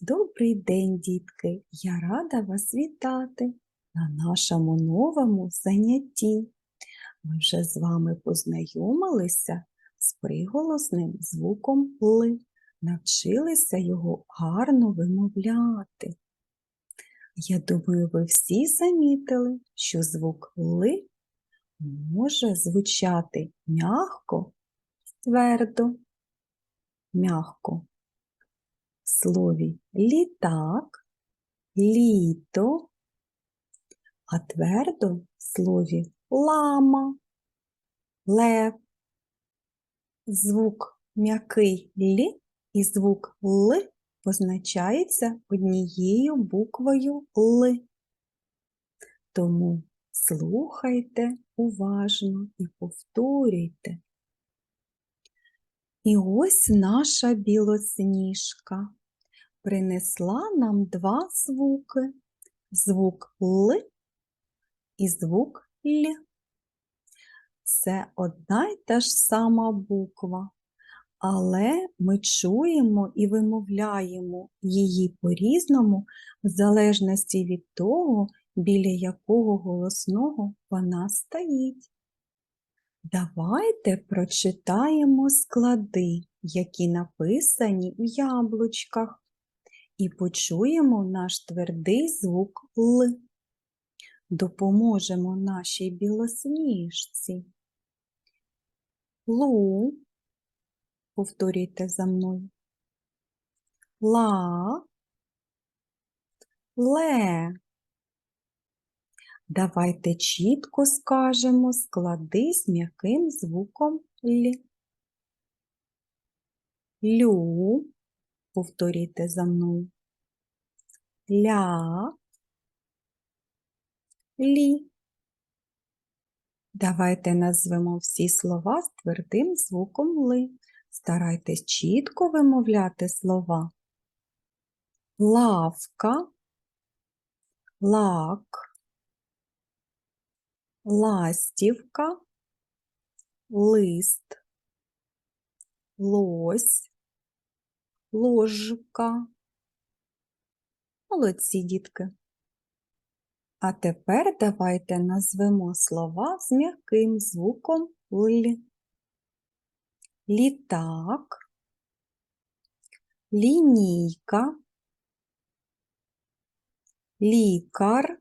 Добрий день, дітки! Я рада вас вітати на нашому новому занятті. Ми вже з вами познайомилися з приголосним звуком Л, навчилися його гарно вимовляти. Я думаю, ви всі замітили, що звук Л може звучати м'яко, твердо, м'яко в слові літак, літо, а твердо в слові лама, лев. Звук м'який лі і звук л позначається однією буквою Л. Тому слухайте уважно і повторюйте. І ось наша білосніжка принесла нам два звуки звук Л і звук Л. Це одна й та ж сама буква, але ми чуємо і вимовляємо її по-різному, в залежності від того, біля якого голосного вона стоїть. Давайте прочитаємо склади, які написані в яблучках, і почуємо наш твердий звук Л. Допоможемо нашій білосніжці. Лу, повторюйте за мною. Ла, ле. Давайте чітко скажемо склади з м'яким звуком Л. Лю, повторюйте за мною. Ля, лі. Давайте назвемо всі слова з твердим звуком Ли. Старайтесь чітко вимовляти слова. Лавка, лак, ластівка, лист, лось, ложка. Молодці, дітки. А тепер давайте назвемо слова з м'яким звуком Л. Літак, лінійка, лікар,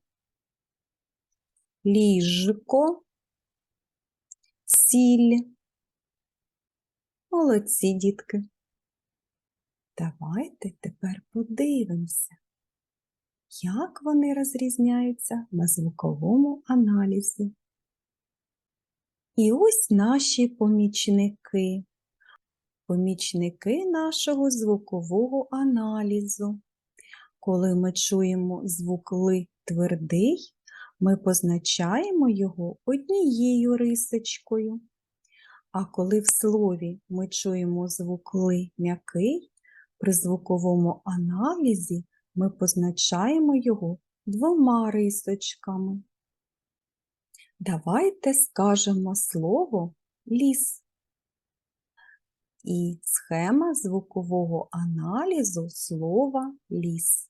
ліжко, сіль. Молодці, дітки. Давайте тепер подивимося, як вони розрізняються на звуковому аналізі. І ось наші помічники, помічники нашого звукового аналізу. Коли ми чуємо звук Ли твердий, ми позначаємо його однією рисочкою. А коли в слові ми чуємо звук Ли м'який, при звуковому аналізі ми позначаємо його двома рисочками. Давайте скажемо слово ліс. І схема звукового аналізу слова ліс.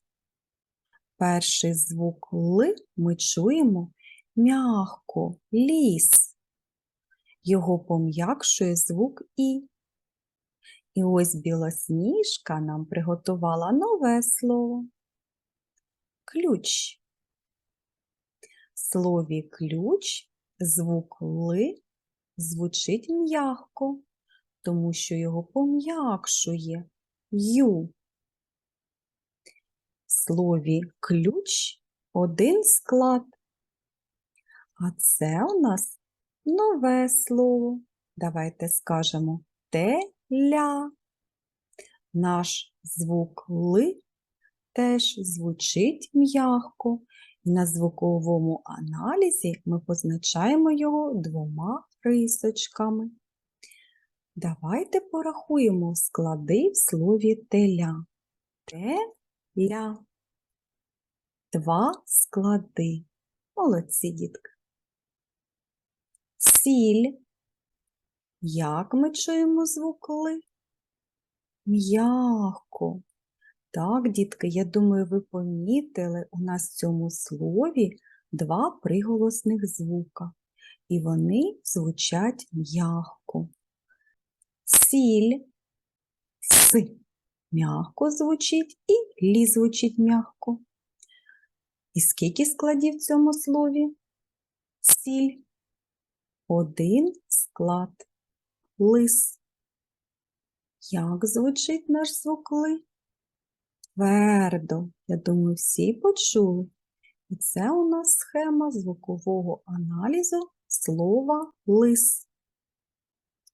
Перший звук Л ми чуємо м'яко ліс. Його пом'якшує звук І. І ось білосніжка нам приготувала нове слово ключ. В слові ключ звук Л звучить м'яко, тому що його пом'якшує ю. В слові ключ один склад. А це у нас нове слово. Давайте скажемо теля. Наш звук Л теж звучить м'яко, і на звуковому аналізі ми позначаємо його двома рисочками. Давайте порахуємо склади в слові теля. Теля. Два склади. Молодці, дітки. Сіль. Як ми чуємо звук Ли? М'яко. Так, дітки, я думаю, ви помітили у нас в цьому слові два приголосних звука, і вони звучать м'ягко. Сіль, с м'ягко звучить і лі звучить м'ягко. І скільки складів в цьому слові? Сіль. Один склад. Лис. Як звучить наш звук ли? Твердо. Я думаю, всі почули. І це у нас схема звукового аналізу слова лис.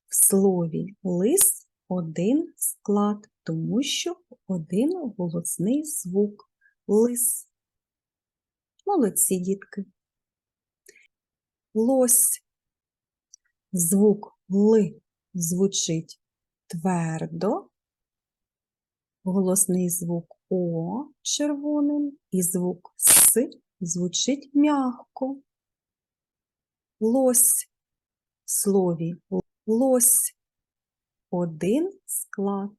В слові лис один склад, тому що один голосний звук лис. Молодці, дітки. Лось. Звук ли звучить твердо, голосний звук О червоним і звук С звучить м'ягко. Лось в слові лось один склад.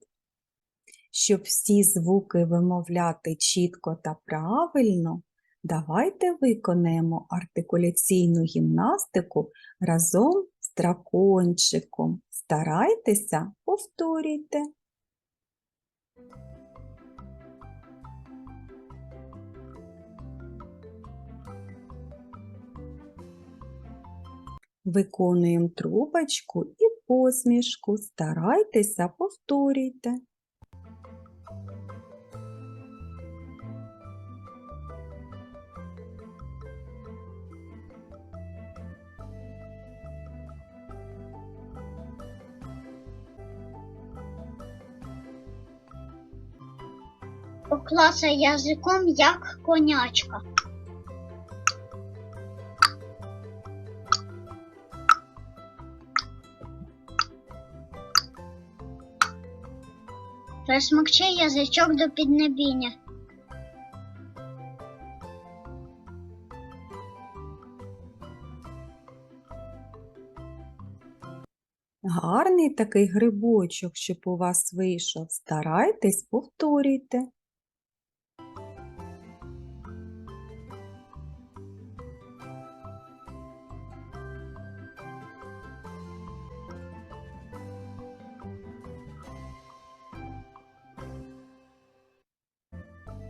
Щоб всі звуки вимовляти чітко та правильно, давайте виконаємо артикуляційну гімнастику разом дракончиком. Старайтеся, повторюйте. Виконуємо трубочку і посмішку. Старайтеся, повторюйте. Покласа язиком, як конячка. Присмокчи язичок до піднебіння. Гарний такий грибочок, щоб у вас вийшов. Старайтесь, повторюйте.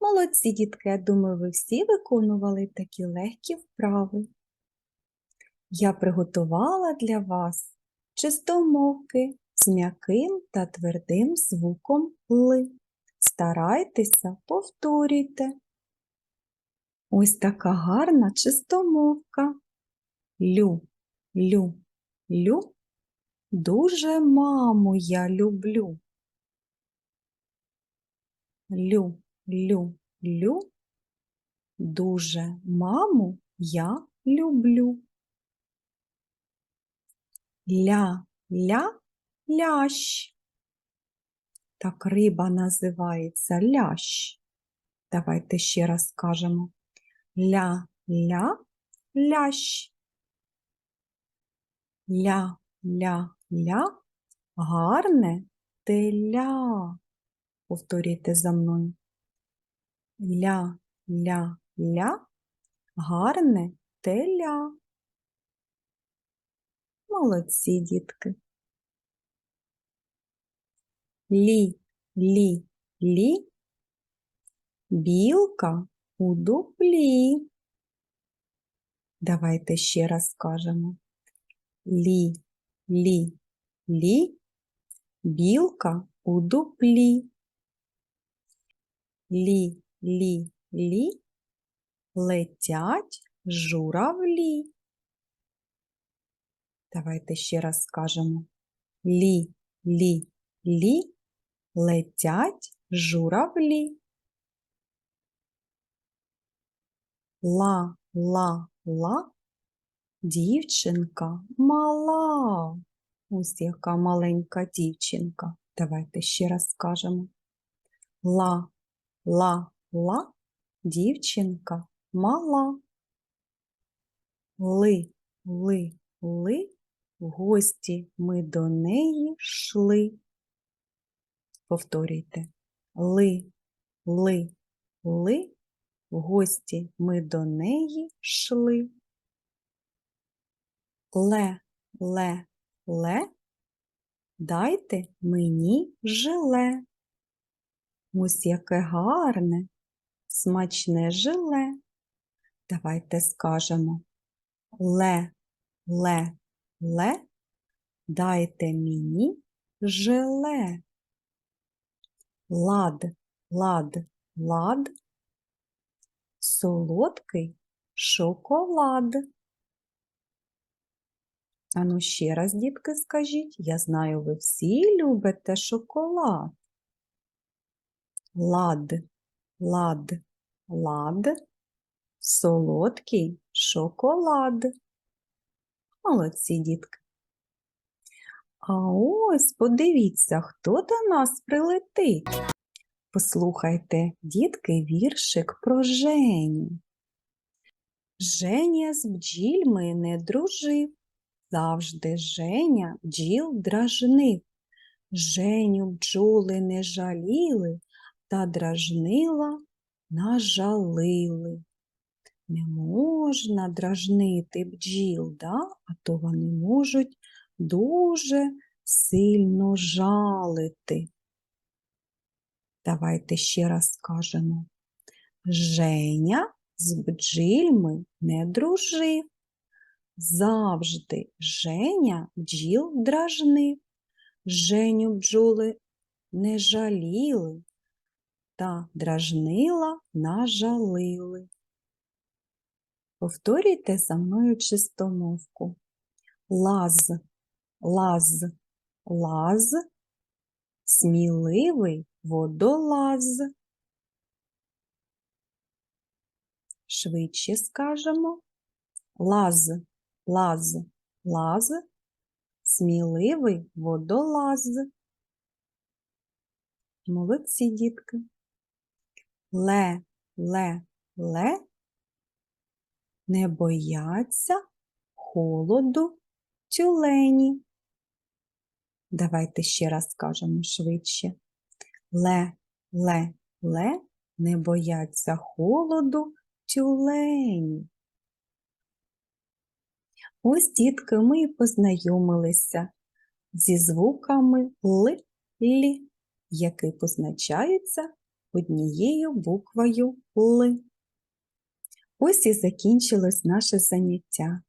Молодці, дітки, я думаю, ви всі виконували такі легкі вправи. Я приготувала для вас чистомовки з м'яким та твердим звуком ли. Старайтеся, повторюйте. Ось така гарна чистомовка. Лю, лю, лю. Дуже маму я люблю. Лю, лю, лю. Дуже маму я люблю. Ля, ля, лящ. Так риба називається лящ. Давайте ще раз скажемо. Ля, ля, лящ. Ля, ля, ля, гарне теля. Повторюйте за мною. Ля, ля, ля, гарне теля. Молодці, дітки. Лі, лі, лі. Білка у дуплі. Давайте ще раз скажемо. Лі, лі, лі. Білка у дуплі. Лі, лі, лі. Летять журавлі. Давайте ще раз скажемо. Лі, лі, лі. Летять журавлі. Ла, ла, ла. Дівчинка мала. Ось яка маленька дівчинка. Давайте ще раз скажемо. Ла, ла, ла. Дівчинка мала. Ли, ли, ли. В гості ми до неї йшли. Повторюйте. Ли, ли, ли. В гості ми до неї йшли. Ле, ле, ле. Дайте мені желе. Ось яке гарне, смачне желе. Давайте скажемо ле, ле, ле. Дайте мені желе. Лад, лад, лад. Солодкий шоколад. Ану ще раз, дітки, скажіть, я знаю, ви всі любите шоколад. Лад, лад, лад, солодкий шоколад. Молодці, дітки. А ось подивіться, хто до нас прилетить. Послухайте, дітки, віршик про Женю. Женя з бджільми не дружив, завжди Женя бджіл дражнив. Женю бджоли не жаліли, та дражнила нажалили. Не можна дражнити бджіл, да? а то вони можуть дуже сильно жалити. Давайте ще раз скажемо. Женя з бджільми не дружив. Завжди Женя бджіл дражнив. Женю бджоли не жаліли, та дражнила нажалили. Повторюйте за мною чистомовку. Лаз, лаз, лаз, сміливий водолаз. Швидше скажемо. Лаз, лаз, лаз, сміливий водолаз. Молодці, дітки. Ле, ле, ле. Не бояться холоду тюлені. Давайте ще раз скажемо швидше. Ле, ле, ле, не бояться холоду тюлені. Ось, дітки, ми і познайомилися зі звуками Л, Лі, які позначаються однією буквою Л. Ось і закінчилось наше заняття.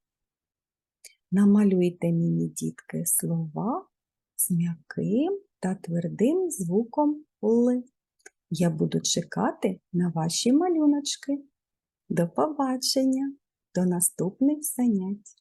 Намалюйте мені, дітки, слова з м'яким та твердим звуком Л. Я буду чекати на ваші малюночки. До побачення, до наступних занять.